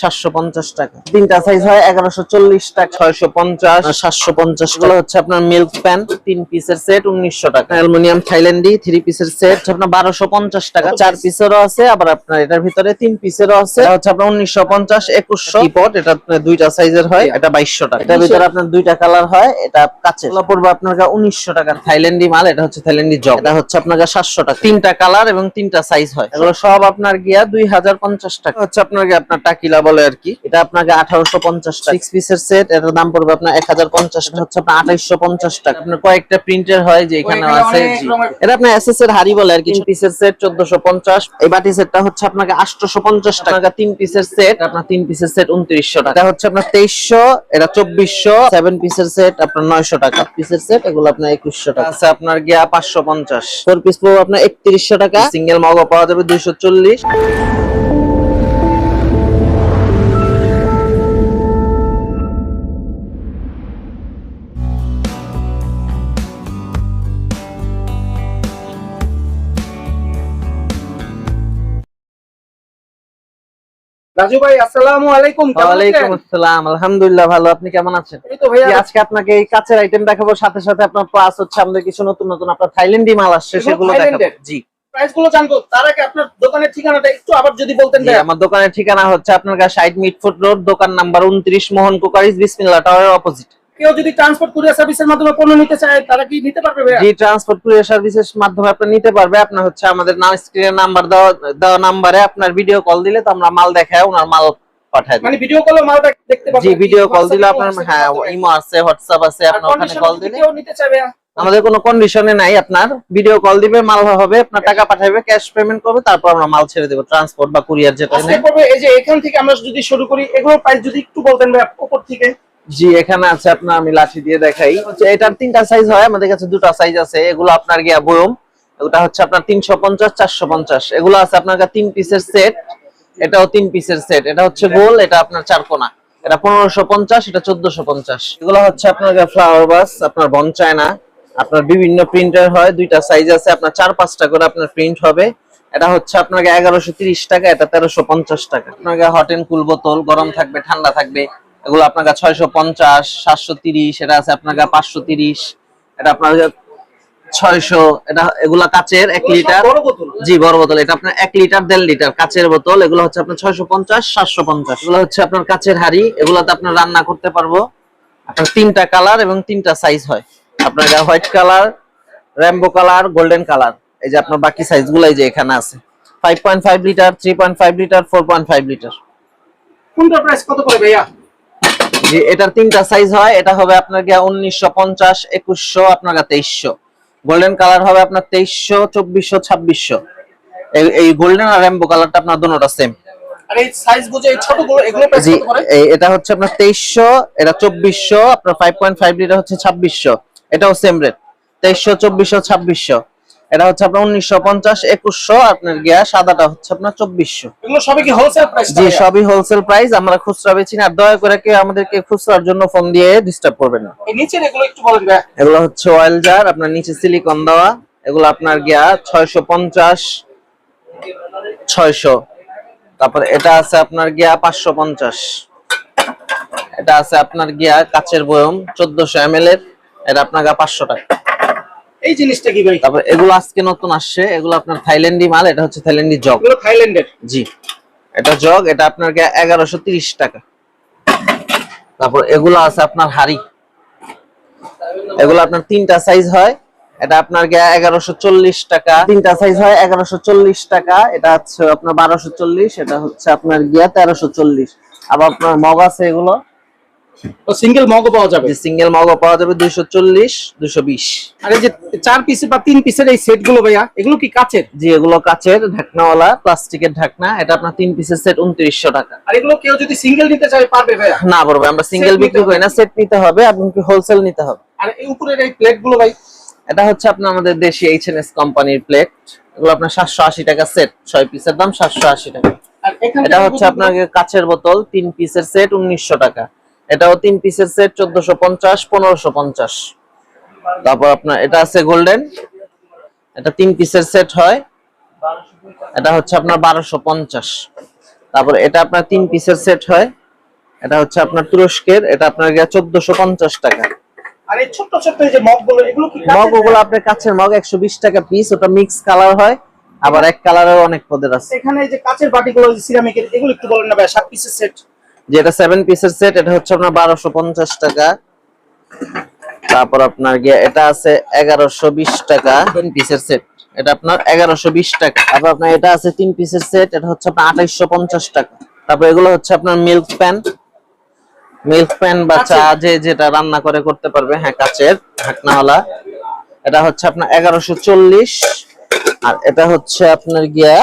সাতশো পঞ্চাশ টাকা। তিনটা সাইজ হয় এগারোশো চল্লিশ টাকা। ছয়শো পঞ্চাশ। সাতশো পঞ্চাশগুলো হচ্ছে আপনার মিল্ক প্যান তিন পিসের সেট উনিশশো টাকা। অ্যালুমিনিয়াম থাইল্যান্ডি থ্রি পিসের সেট আপনার বারোশো পঞ্চাশ টাকা। চার পিসেরও আছে আবার আপনার এটার ভিতরে তিন পিসেরও আছে। হচ্ছে আপনার উনিশশো পঞ্চাশ একুশশো। পট এটা আপনার দুইটা সাইজের হয় এটা বাইশশো টাকা। এটার ভিতরে আপনার দুইটা কালার হয় এটা কাছে পড়বে আপনার উনিশশো টাকা থাইল্যান্ডি মাল এটা হচ্ছে থাইল্যান্ডি জগ। এটা হচ্ছে আপনার সাতশো টাকা। তিনটা কালার এবং তিনটা সাইজ হয়। এগুলো সব আপনার গিয়া দুই হাজার পঞ্চাশ টাকা। হচ্ছে আপনার গিয়ে আপনার টাকিলা বলে আর কি। এটা আপনাকে আঠারোশো পঞ্চাশ টাকা। সিক্স পিসের সেট এটার দাম পড়বে আপনার এক হাজার পঞ্চাশ হচ্ছে আপনার আঠাইশো পঞ্চাশ টাকা। আপনার কয়েকটা প্রিন্টের হয় যে এখানে এখানে আছে অনেক জি। রকমের- এটা আপনার এসএস এর হাড়ি বলে আর কি। তিন পিসের সেট চোদ্দশো পঞ্চাশ। এই বাটি সেটটা হচ্ছে আপনাকে আটশোশো পঞ্চাশ টাকা। তিন পিসের সেট আপনার তিন পিসের সেট উনত্রিশশো টাকা। এটা হচ্ছে আপনার তেইশশো এটা চব্বিশশো সেভেন পিসের সেট আপনার নয়শো টাকা। পিসের সেট এগুলো আপনার একুশশো টাকা। আছে আপনার গিয়া পাঁচশো পঞ্চাশ। ফোর পিস পড়বে আপনার একত্রিশশো টাকা। সিঙ্গেল মগও পাওয়া যাবে দুইশো চল্লিশ। রাজু ভাই আসসালামু আলাইকুম ওয়ালাইকুম আসসালাম আলহামদুলিল্লাহ ভালো। আপনি কেমন আছেন? এই তো ভাইয়া। আজকে আপনাকে এই কাছের আইটেম দেখাবো সাথে সাথে আপনার প্লাস হচ্ছে আমাদের কিছু নতুন নতুন আপনার থাইল্যান্ডি মাল আসছে সেগুলো দেখাবো। জি। প্রাইস জানব। তার আগে আপনার দোকানের ঠিকানাটা একটু আবার যদি বলতেন আমার দোকানের ঠিকানা হচ্ছে আপনার কাছে সাইড মিটফুট রোড দোকান নাম্বার উনত্রিশ মোহন কুকারিজ বিসমিল্লা টাওয়ারের অপোজিট কেউ যদি ট্রান্সপোর্ট কুরিয়ার সার্ভিসের মাধ্যমে পণ্য নিতে চায় তারা কি নিতে পারবে জি ট্রান্সপোর্ট কুরিয়ার সার্ভিসের মাধ্যমে আপনি নিতে পারবে। আপনার হচ্ছে আমাদের নাম স্ক্রিনের নাম্বার দেওয়া দেওয়া নাম্বারে আপনার ভিডিও কল দিলে তো আমরা মাল দেখায় ওনার মাল পাঠায় মানে ভিডিও কলে মালটা দেখতে পারবে। জি ভিডিও কল দিলে আপনার হ্যাঁ ইমো আছে হোয়াটসঅ্যাপ আছে আপনার ওখানে কল দিলে। কেউ নিতে ভাইয়া। আমাদের কোনো কন্ডিশনে নাই আপনার। ভিডিও কল দিবে মাল হবে আপনার টাকা পাঠাবে ক্যাশ পেমেন্ট করবে তারপর আমরা মাল ছেড়ে দেবো ট্রান্সপোর্ট বা কুরিয়ার যেটা আজকে পড়বে এই যে এখান থেকে আমরা যদি শুরু করি এগুলোর প্রাইস যদি একটু বলতেন ভাইয়া উপর থেকে। জি এখানে আছে আপনার আমি লাঠি দিয়ে দেখাই। হচ্ছে এটার তিনটা সাইজ হয় আমাদের কাছে দুটো সাইজ আছে। এগুলো আপনার গিয়া বয়ম ওটা হচ্ছে আপনার তিনশো পঞ্চাশ চারশো পঞ্চাশ। এগুলো আছে আপনার কাছে তিন পিসের সেট এটাও তিন পিসের সেট এটা হচ্ছে গোল এটা আপনার চার কোনা। এটা পনেরোশো পঞ্চাশ এটা চোদ্দশো পঞ্চাশ। এগুলো হচ্ছে আপনার ফ্লাওয়ার বাস আপনার বন চায়না। আপনার বিভিন্ন প্রিন্টার হয় দুইটা সাইজ আছে। আপনার চার পাঁচটা করে আপনার প্রিন্ট হবে। এটা হচ্ছে আপনাকে এগারোশো তিরিশ টাকা এটা তেরোশো পঞ্চাশ টাকা। আপনাকে হট এন্ড কুল বোতল গরম থাকবে ঠান্ডা থাকবে। এগুলো আপনার কাছে ছয়শো পঞ্চাশ সাতশো তিরিশ এটা আছে আপনার কাছে পাঁচশো তিরিশ এটা আপনার ছয়শো এটা এগুলা কাচের এক লিটার। জি বড় বোতল। এটা আপনার এক লিটার দেড় লিটার কাচের বোতল। এগুলো হচ্ছে আপনার ছয়শো পঞ্চাশ সাতশো পঞ্চাশ। এগুলো হচ্ছে আপনার কাচের হাড়ি। এগুলাতে আপনার রান্না করতে পারব। আপনার তিনটা কালার এবং তিনটা সাইজ হয়। আপনার white colour rainbow colour golden colour এই যে আপনার বাকি সাইজ গুলাই যে এখানে আছে। Five point five litre three point five litre four point five litre কোনটা প্রাইস কত পড়বে ভাইয়া? জি এটার তিনটা সাইজ হয়। এটা হবে আপনার গিয়া উনিশশো পঞ্চাশ একুশশো আপনার তেইশশো। গোল্ডেন কালার হবে আপনার তেইশশো চব্বিশশো ছাব্বিশশো। এই গোল্ডেন আর র্যাম্বো কালারটা আপনার দুটোটা সেম এটা হচ্ছে আপনার তেইশশো এটা চব্বিশশো আপনার ফাইভ পয়েন্ট ফাইভ লিটার হচ্ছে ছাব্বিশশো। এটাও সেম রেট তেইশশো চব্বিশশো ছাব্বিশশো। এটা হচ্ছে আপনার উনিশশো পঞ্চাশ একুশশো আপনার গিয়া সাদাটা হচ্ছে আপনার চব্বিশশো। এগুলো সবই কি হোলসেল প্রাইস জি সবই হোলসেল প্রাইস আমরা খুচরা বেচি না। আর দয়া করে কেউ আমাদেরকে খুচরার জন্য ফোন দিয়ে ডিস্টার্ব করবেন না। নিচের এগুলো একটু বলেন এগুলো হচ্ছে অয়েল জার আপনার নিচে সিলিকন দেওয়া। এগুলো আপনার গিয়া ছয়শো পঞ্চাশ ছয়শো। তারপর এটা আছে আপনার গিয়া পাঁচশো পঞ্চাশ। এটা আছে আপনার গিয়া কাচের বয়ম চোদ্দশো এম এর। এটা আপনার গা পাঁচশো টাকা। এই জিনিসটা কি ভাই? তারপর এগুলো আজকে নতুন আসছে এগুলো আপনার থাইল্যান্ডি মাল এটা হচ্ছে থাইল্যান্ডি জগ। এগুলো থাইল্যান্ডের? জি। এটা জগ এটা আপনার গিয়া এগারোশো তিরিশ টাকা। তারপর এগুলো আছে আপনার হাড়ি। এগুলো আপনার তিনটা সাইজ হয় এটা আপনার গিয়া এগারোশো চল্লিশ টাকা। তিনটা সাইজ হয় এগারোশো চল্লিশ টাকা এটা হচ্ছে আপনার বারোশো চল্লিশ এটা হচ্ছে আপনার গিয়া তেরোশো চল্লিশ। আবার আপনার মগ আছে এগুলো। তো সিঙ্গেল মগও পাওয়া যাবে? সিঙ্গেল মগও পাওয়া যাবে দুইশো চল্লিশ দুইশো বিশ। আর এই যে চার পিসের বা তিন পিসের এই সেটগুলো ভাইয়া এগুলো কি কাচের? জি এগুলো কাচের ঢাকনাওয়ালা প্লাস্টিকের ঢাকনা। এটা আপনার তিন পিসের সেট উনত্রিশশো টাকা। আর এগুলো কেউ যদি সিঙ্গেল নিতে চায় পারবে ভাইয়া? না বলব আমরা সিঙ্গেল বিক্রি করি না সেট নিতে হবে এবং হোলসেল নিতে হবে। আর এই উপরের এই প্লেটগুলো ভাই? এটা হচ্ছে আপনার আমাদের দেশি এইচ এন এস কোম্পানির প্লেট এগুলো আপনার সাতশো আশি টাকা সেট ছয় পিসের দাম সাতশো আশি টাকা। এটা হচ্ছে আপনার কাচের বোতল তিন পিসের সেট উনিশশো টাকা। এটাও তিন পিসের সেট চোদ্দশো পঞ্চাশ পনেরোশো পঞ্চাশ। তারপর আপনার এটা আছে গোল্ডেন এটা তিন পিসের সেট হয়। এটা হচ্ছে আপনার বারোশো পঞ্চাশ। তারপর এটা আপনার তিন পিসের সেট হয়। এটা হচ্ছে আপনার তুরস্কের এটা আপনার গিয়া চোদ্দশো পঞ্চাশ টাকা। মগ? ওগুলো আপনার কাছের মগ একশো বিশ টাকা পিস ওটা মিক্স কালার হয়। আবার এক কালারের অনেক পদের আছে। এখানে এই যে কাচের বাটিগুলো সিরামিকের এগুলো একটু বলেন না ভাই সাত পিসের সেট যেটা পিসের সেট এটা হচ্ছে আপনার বারোশো পঞ্চাশ টাকা। তারপর আপনার গিয়ে এটা আছে এগারোশো বিশ টাকা। তিন পিসের সেট এটা আপনার এগারোশো বিশ টাকা। তারপর আপনার এটা আছে তিন পিসের সেট এটা হচ্ছে আপনার আঠাইশো পঞ্চাশ টাকা। তারপর এগুলো হচ্ছে আপনার মিল্ক প্যান মিল্ক প্যান বা চা যে যেটা রান্না করে করতে পারবে। হ্যাঁ কাচের ঢাকনাওয়ালা। এটা হচ্ছে আপনার এগারোশো চল্লিশ। আর এটা হচ্ছে আপনার গিয়া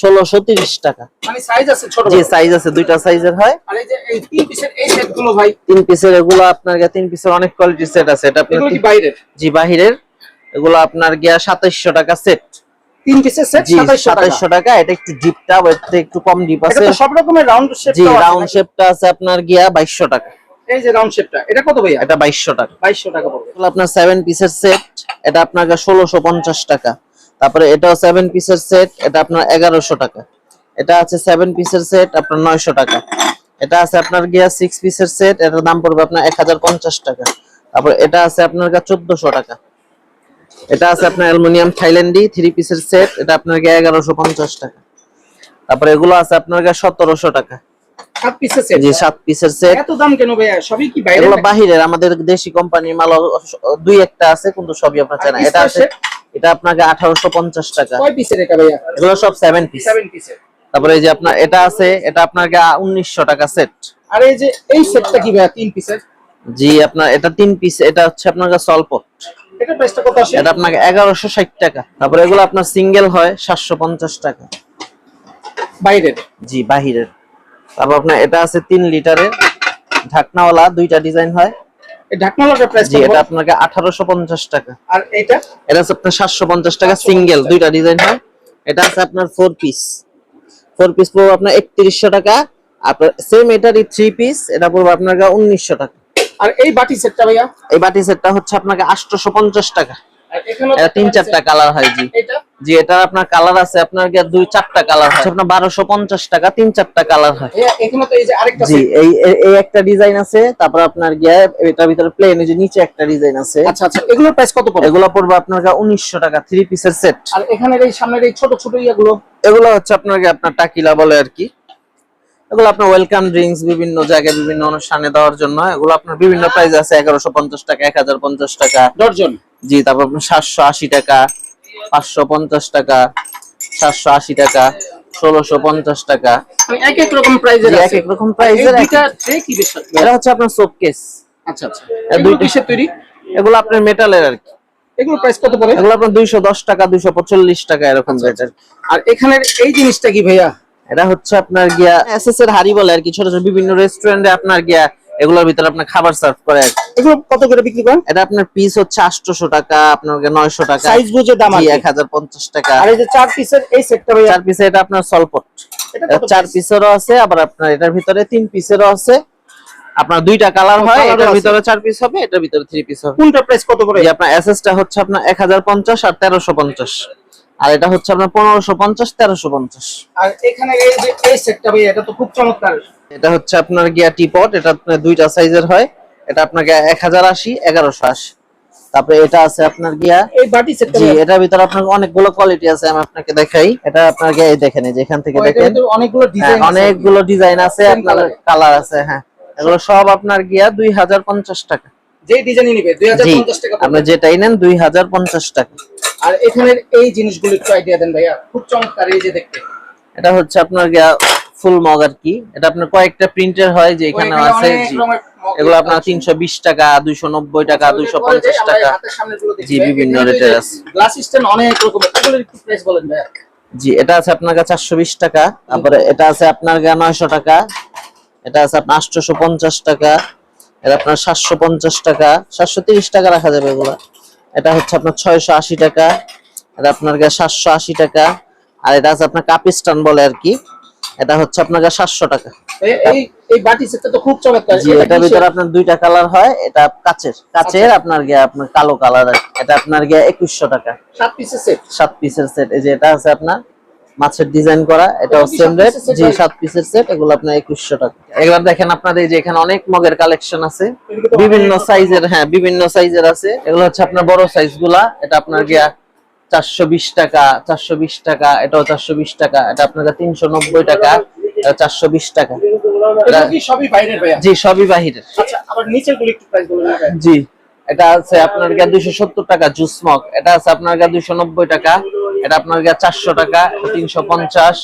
ষোলোশো তিরিশ টাকা। মানে সাইজ আছে যে সাইজ আছে দুইটা সাইজের হয়। তিন পিসের এগুলো আপনার তিন পিসের অনেক কোয়ালিটির সেট আছে। এটা জি বাহিরের। এগুলো আপনার গিয়া সাতাইশশো টাকা সেট তিন পিসের সেট জি টাকা। এটা একটু ডিপটা এটা একটু কম ডিপ আছে। সব রকমের রাউন্ড জি রাউন্ড শেপটা আছে আপনার গিয়া টাকা। এই যে রাউন্ড শেপটা এটা কত ভাইয়া? এটা টাকা। টাকা পড়বে। আপনার পিসের সেট এটা আপনার ষোলোশো পঞ্চাশ টাকা। তারপরে এটাও সেভেন পিসের সেট এটা আপনার এগারোশো টাকা। এটা আছে সেভেন পিসের সেট আপনার নয়শো টাকা। এটা আছে আপনার গিয়া সিক্স পিসের সেট এটার দাম পড়বে আপনার এক হাজার পঞ্চাশ টাকা। তারপর এটা আছে আপনার কাছে চোদ্দশো টাকা। এটা আছে আপনার অ্যালুমিনিয়াম থাইল্যান্ডি থ্রি পিসের সেট এটা আপনার গিয়ে এগারোশো পঞ্চাশ টাকা। তারপরে এগুলো আছে আপনার গা সতেরোশো টাকা। সাত পিসের সেট জি সাত পিসের সেট এত দাম সবই এগুলো বাহিরের আমাদের দেশি কোম্পানির মাল দুই একটা আছে কিন্তু সবই আপনার চায় না এটা আছে এটা আপনাকে আঠারোশো পঞ্চাশ টাকা। কয় পিসের এটা ভাইয়া? এগুলো সব সেভেন পিস সেভেন পিসের তারপরে এই যে আপনার এটা আছে এটা আপনাকে উনিশশো টাকা সেট আর এই যে এই সেটটা কি ভাইয়া তিন পিসের জি আপনার এটা তিন পিস এটা হচ্ছে আপনার সলপট এটা প্রাইসটা কত আসে? এটা আপনাকে এগারোশো ষাট টাকা। তারপরে এগুলো আপনার সিঙ্গেল হয় সাতশো পঞ্চাশ টাকা। বাইরের? জি বাহিরের। তারপর আপনার এটা আছে তিন লিটারের ঢাকনাওয়ালা দুইটা ডিজাইন হয়। এই ঢাকনালাটার প্রাইস জি এটা আপনাকে টাকা। আর এটা এটা আছে আপনার টাকা সিঙ্গেল দুইটা ডিজাইন হয়। এটা আছে আপনার ফোর পিস পিস পড়বে আপনার একত্রিশশো টাকা আপনার সেম এটারই পিস এটা পড়বে আপনার উনিশশো টাকা। আর এই বাটি সেটটা ভাইয়া? এই বাটি সেটটা হচ্ছে আপনাকে টাকা। আর এখানে এটা তিন চারটা কালার হয় জি। এটা জি এটা আপনার কালার আছে আপনার গিয়ে দুই চারটা কালার হয়। আপনার বারোশো পঞ্চাশ টাকা তিন চারটা কালার হয়। এখানে তো এই যে আরেকটা জি এই একটা ডিজাইন আছে তারপর আপনার গিয়ে এটার ভিতরে প্লেন এই যে নিচে একটা ডিজাইন আছে। আচ্ছা আচ্ছা এগুলোর প্রাইস কত পড়ে এগুলো পড়বে আপনার উনিশশো টাকা থ্রি পিসের সেট আর এখানের এই সামনের এই ছোট ছোট ইয়াগুলো? এগুলো হচ্ছে আপনার কি আপনার টাকিলা বলে আর কি। এগুলো আপনার ওয়েলকাম ড্রিঙ্কস বিভিন্ন জায়গায় বিভিন্ন অনুষ্ঠানে দেওয়ার জন্য। এগুলো আপনার বিভিন্ন প্রাইস আছে এগারোশো পঞ্চাশ টাকা এক হাজার পঞ্চাশ টাকা। ডর্জন জি তারপর আপনার সাতশো আশি টাকা। পাঁচশো পঞ্চাশ টাকা সাতশো আশি টাকা ষোলোশো পঞ্চাশ টাকা। এক এক রকম প্রাইজের এক এক এটা হচ্ছে আপনার আচ্ছা আচ্ছা। কিসের তৈরি? এগুলো আপনার মেটালের আর কি। এগুলো প্রাইস কত পড়ে? এগুলো আপনার দুইশো দশ টাকা দুইশো পঁচল্লিশ টাকা এরকম আর এখানের এই জিনিসটা কি ভাইয়া? এটা হচ্ছে আপনার গিয়া এসএস এর হাড়ি বলে আর কি ছোট ছোট বিভিন্ন রেস্টুরেন্টে আপনার গিয়া এগুলোর ভিতরে আপনার খাবার সার্ভ করে এগুলো কত করে বিক্রি করেন? এটা আপনার পিস হচ্ছে আটশোশো টাকা আপনার নয়শো টাকা। সাইজ বুঝে দাম আছে এক হাজার পঞ্চাশ টাকা। আর এই যে চার পিসের এই সেটটা ভাইয়া? চার পিসে এটা আপনার সলপট চার পিসেরও আছে আবার আপনার এটার ভিতরে তিন পিসেরও আছে। আপনার দুইটা কালার হয় এটার ভিতরে চার পিস হবে এটার ভিতরে থ্রি পিস হবে। কোনটা প্রাইস কত করে? আপনার এসএসটা হচ্ছে আপনার এক হাজার পঞ্চাশ আর তেরোশো পঞ্চাশ। আর এটা হচ্ছে আপনার পনেরোশো পঞ্চাশ তেরোশো পঞ্চাশ। আর এখানে এই যে এই সেটটা ভাইয়া এটা তো খুব চমৎকার। এটা হচ্ছে আপনার গিয়া টিপট এটা আপনার দুইটা সাইজের হয়। এটা আপনাকে এক হাজার আশি এগারোশো আশি। তারপরে এটা আছে আপনার গিয়া এই বাটি সেটটা জি এটার ভিতরে আপনার অনেকগুলো কোয়ালিটি আছে আমি আপনাকে দেখাই। এটা আপনার গিয়া এই দেখেন যে এখান থেকে দেখেন। অনেকগুলো হ্যাঁ, ডিজাইন অনেকগুলো ডিজাইন আছে আপনার কালার আছে হ্যাঁ। এগুলো সব আপনার গিয়া দুই হাজার পঞ্চাশ টাকা। যে ডিজাইনই নিবে দুই হাজার জি পঞ্চাশ টাকা আপনি যেটাই নেন দুই হাজার পঞ্চাশ টাকা। আর এখানে এই জিনিসগুলো একটু আইডিয়া দেন ভাইয়া খুব চমৎকার এই যে দেখতে। এটা হচ্ছে আপনার গিয়া ফুল মগ আর কি। এটা আপনার কয়েকটা প্রিন্টের হয় যে এখানে আছে। এগুলো আপনার আছে। তিনশো বিশ টাকা দুইশো নব্বই টাকা দুইশো পরে যে পঞ্চাশ আমরা টাকা। জি, বিভিন্ন রেটের আছে। গ্লাস স্ট্যান্ড অনেক রকমের। এগুলোর একটু প্রাইস বলেন ভাইয়া। জি এটা আছে আপনার কাছে চারশো বিশ টাকা। তারপরে এটা আছে আপনার গা নয়শো টাকা। এটা আছে আপনার আটশোশো পঞ্চাশ টাকা। এটা আপনার সাতশো পঞ্চাশ টাকা সাতশো তিরিশ টাকা রাখা যাবে এগুলো। এটা হচ্ছে আপনার ছয়শো আশি টাকা এটা আপনার সাতশো আশি টাকা আর এটা আছে আপনার কাপিস্টান বলে আর কি। এটা হচ্ছে আপনার সাতশো টাকা। এই- বাটি সেটটা তো খুব চমৎকার। জি এটা ভিতরে আপনার দুইটা কালার হয় এটা কাচের। কাচের আপনার গিয়ে আপনার কালো কালার এটা আপনার গিয়ে একুশশো টাকা। সাত পিসের সেট? সাত পিসের সেট এই যে এটা আছে আপনার মাছের ডিজাইন করা এটা এগুলো সেম রেট জি সাত পিসের সেট এগুলো আপনার একুশশো টাকা। এবার দেখেন আপনাদের এই যে এখানে অনেক মগের কালেকশন আছে। বিভিন্ন সাইজের হ্যাঁ বিভিন্ন সাইজের আছে। এগুলো হচ্ছে আপনার বড় সাইজগুলা এটা আপনার গিয়া চারশো বিশ টাকা চারশো বিশ টাকা এটাও চারশো বিশ টাকা এটা আপনার তিনশো নব্বই টাকা চারশো বিশ টাকা। এগুলো কি সবই বাইরের ভাইয়া? জি সবই বাহিরের। আচ্ছা আবার নিচেরগুলো একটু প্রাইস বলুন জি এটা আছে আপনার গিয়া দুইশো সত্তর টাকা জুস মগ। এটা আছে আপনার গিয়া দুইশো নব্বই টাকা। এটা আপনার গিয়া চারশো টাকা, তিনশো পঞ্চাশ,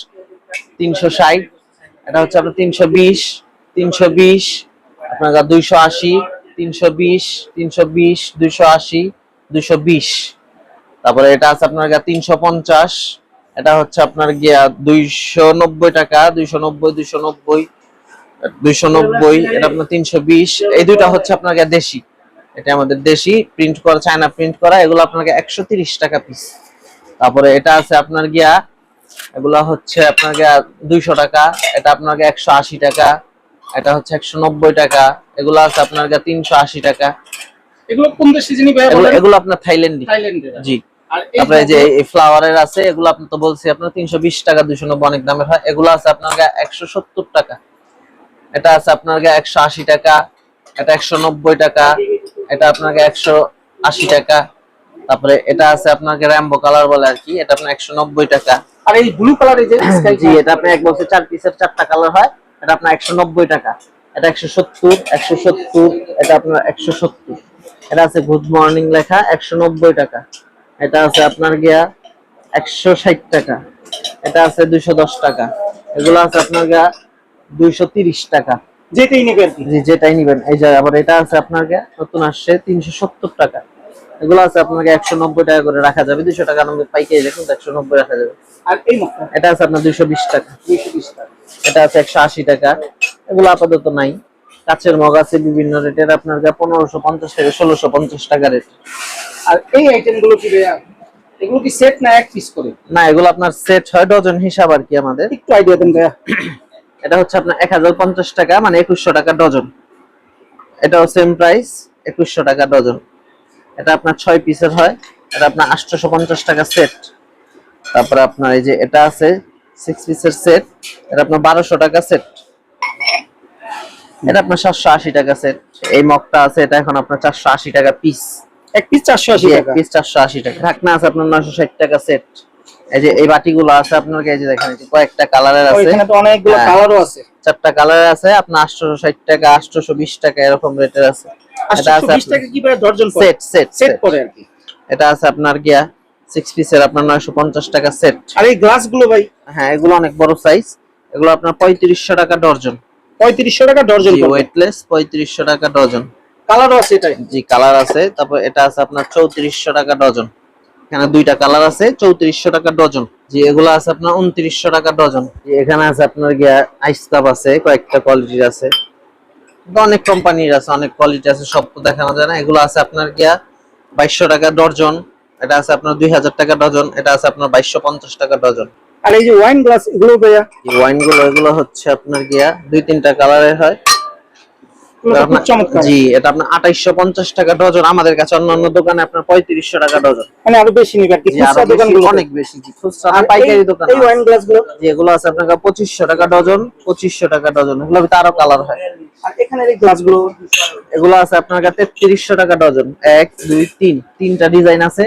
তিনশো ষাট। এটা হচ্ছে আপনার তিনশো বিশ তিনশো বিশ, আপনার গিয়া দুইশো আশি, তিনশো বিশ তিনশো বিশ, দুইশো আশি, দুইশো বিশ। তারপরে এটা আছে আপনার গিয়া তিনশো পঞ্চাশ, এটা হচ্ছে আপনার গিয়া দুইশো নব্বই টাকা, দুইশো নব্বই দুইশো নব্বই দুইশো নব্বই, এটা আপনার তিনশো বিশ। এই দুইটা হচ্ছে আপনার গিয়া দেশি। এটা আমাদের দেশি প্রিন্ট করা চায়না প্রিন্ট করা, এগুলো আপনাকে একশো তিরিশ টাকা পিস তারপরে এটা আছে আপনার গিয়া এগুলা হচ্ছে আপনার গিয়া দুইশো টাকা এটা আপনার গিয়া একশো আশি টাকা এটা হচ্ছে একশো নব্বই টাকা এগুলো আছে আপনার গিয়া তিনশো আশি টাকা। এগুলো কোন দেশ সিজনই এগুলো আপনার থাইল্যান্ডি। জি। তারপরে যে এই ফ্লাওয়ারের আছে এগুলো আপনি তো বলছি আপনার তিনশো বিশ টাকা দুইশো নব্বই অনেক দামের হয়। এগুলো আছে আপনার গা একশো সত্তর টাকা। এটা আছে আপনার গা একশো আশি টাকা এটা একশো নব্বই টাকা এটা আপনার গা একশো আশি টাকা। তারপরে এটা আছে আপনাকে র্যাম্বো কালার বলে আর কি এটা আপনার একশো নব্বই টাকা। আর এই ব্লু কালার এই যে স্কাই জি এটা আপনি এক বছর চার পিসের চারটা কালার হয় এটা আপনার একশো নব্বই টাকা। এটা একশো সত্তর একশো সত্তর এটা আপনার একশো সত্তর। এটা আছে গুড মর্নিং লেখা একশো নব্বই টাকা। এটা আছে আপনার গিয়া একশো ষাট টাকা। এটা আছে দুইশো দশ টাকা। এগুলো আছে আপনার গিয়া দুইশো তিরিশ টাকা। যেটাই নেবে আর কি। জি যেটাই নিবেন। এই যে আবার এটা আছে আপনার গিয়া নতুন আসছে তিনশো সত্তর টাকা। এগুলো আছে আপনাকে একশো নব্বই টাকা করে রাখা যাবে। দুইশো টাকা নম্বর পাইকারি দেখুন একশো নব্বই রাখা যাবে। আর এই এটা আছে আপনার দুইশো বিশ টাকা। এটা আছে একশো আশি টাকা। এগুলো আপাতত নাই। কাচের মগ আছে বিভিন্ন রেটের আপনার পনেরোশো পঞ্চাশ থেকে ষোলোশো পঞ্চাশ টাকা রেট। আর এই আইটেমগুলো কি ভাইয়া? এগুলো কি সেট না এক পিস করে? না এগুলো আপনার সেট হয় ডজন হিসাব আর কি আমাদের। একটু আইডিয়া দেন ভাইয়া। এটা হচ্ছে আপনার এক হাজার পঞ্চাশ টাকা মানে একুশশো টাকা ডজন। এটাও সেম প্রাইস একুশশো টাকা ডজন। এটা আপনার ছয় পিসের হয়। এটা আপনার আটশোশো পঞ্চাশ টাকা সেট তারপরে আপনার এই যে এটা আছে সিক্স পিসের সেট এটা আপনার বারোশো টাকা সেট এটা আপনার সাতশো আশি টাকা সেট এই মগটা আছে এটা এখন আপনার চারশো আশি টাকা পিস এক পিস চারশো আশি টাকা। পিস চারশো আশি টাকা। ঢাকনা আছে আপনার নয়শো ষাট টাকা সেট এই যে এই বাটিগুলো আছে আপনার যে দেখেন কয়েকটা কালারের আছে। ওইখানে তো অনেকগুলো হ্যাঁ। কালারও আছে। চারটা কালার আছে আপনার আটশোশো ষাট টাকা আটশোশো বিশ টাকা এরকম রেটের আছে। এটা আছে টাকা কি দর্জন সেট সেট সেট করে আর কি। এটা আছে আপনার গিয়া সিক্স পিসের আপনার নয়শো পঞ্চাশ টাকা সেট। আর এই গ্লাসগুলো ভাই? হ্যাঁ এগুলো অনেক বড় সাইজ এগুলো আপনার পঁয়ত্রিশশো টাকা ডর্জন। পঁয়ত্রিশশো টাকা ডর্জন ওয়েটলেস পঁয়ত্রিশশো টাকা ডজন কালারও আছে এটাই? জি কালার আছে। তারপর এটা আছে আপনার চৌত্রিশশো টাকা ডজন এখানে দুইটা কালার আছে চৌত্রিশশো টাকা ডজন জি এগুলো আছে আপনার উনত্রিশশো টাকা ডজন এখানে আছে আপনার গিয়া আইস কাপ আছে কয়েকটা কোয়ালিটির আছে। অনেক কোম্পানির আছে অনেক কোয়ালিটি আছে সব তো দেখানো যায় না। এগুলো আছে আপনার গিয়া বাইশশো টাকা ডজন এটা আছে আপনার দুই হাজার টাকা ডজন এটা আছে আপনার বাইশশো পঞ্চাশ টাকা ডজন। আর এই যে ওয়াইন গ্লাস এগুলো ভাইয়া? ওয়াইনগুলো এগুলো হচ্ছে আপনার গিয়া দুই তিনটা কালারের হয় এগুলো তো খুব আপনার- চমৎকার জি এটা আপনার আঠাইশশো পঞ্চাশ টাকা ডজন। আমাদের কাছে অন্যান্য দোকানে আপনার পঁয়ত্রিশশো টাকা ডজন। মানে আরও বেশি নিবে আর কি। জি, খুচরা আরও বেশি, দোকানগুলো অনেক বেশি জি খুচরা আর না, পাইকারি দোকান এই ওয়াইন গ্লাসগুলো যেগুলো আছে আপনার পঁচিশশো টাকা ডজন পঁচিশশো টাকা ডজন। এগুলো আরও কালার হয়। আর এখানে এই গ্লাসগুলো এগুলো আছে আপনার কাছে টাকা ডজন। এক দুই তিন তিনটা ডিজাইন আছে।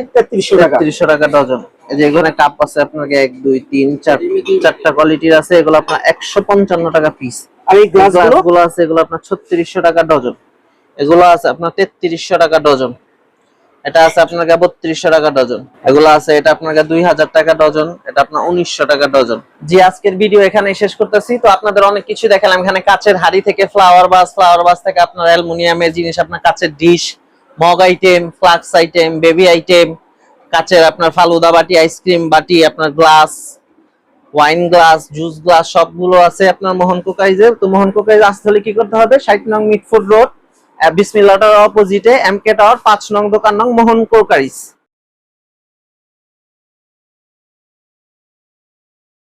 টাকা। ডজন। এই যে এখানে কাপ আছে আপনার এক দুই তিন চার চারটা কোয়ালিটির আছে। এগুলো আপনার একশো পঞ্চান্ন টাকা পিস আর এই গ্লাসগুলো? গুলো আছে এগুলো আপনার ছত্রিশশো টাকা ডজন। এগুলো আছে আপনার তেত্রিশশো টাকা ডজন। এটা আছে আপনার কাছে বত্রিশশো টাকা ডজন। এগুলো আছে এটা আপনার কাছে দুই হাজার টাকা ডজন এটা আপনার উনিশশো টাকা ডজন। জি আজকের ভিডিও এখানে শেষ করতেছি। তো আপনাদের অনেক কিছু দেখালাম। এখানে কাচের হাড়ি থেকে ফ্লাওয়ার বাস ফ্লাওয়ার বাস থেকে আপনার অ্যালুমিনিয়ামের জিনিস আপনার কাচের dish mug item flask item baby item কাচের আপনার ফালুদা বাটি আইসক্রিম বাটি আপনার glass wine glass juice glass সবগুলো আছে আপনার মোহন কোকাইজের। তো মোহন কোকাইজ আসতে হলে কি করতে হবে? ষাট নং মিটফুড রোড বিসমিল্লাটার অপোজিটে এম কে টাওয়ার পাঁচ নং দোকান নং মোহন কোকাইজ।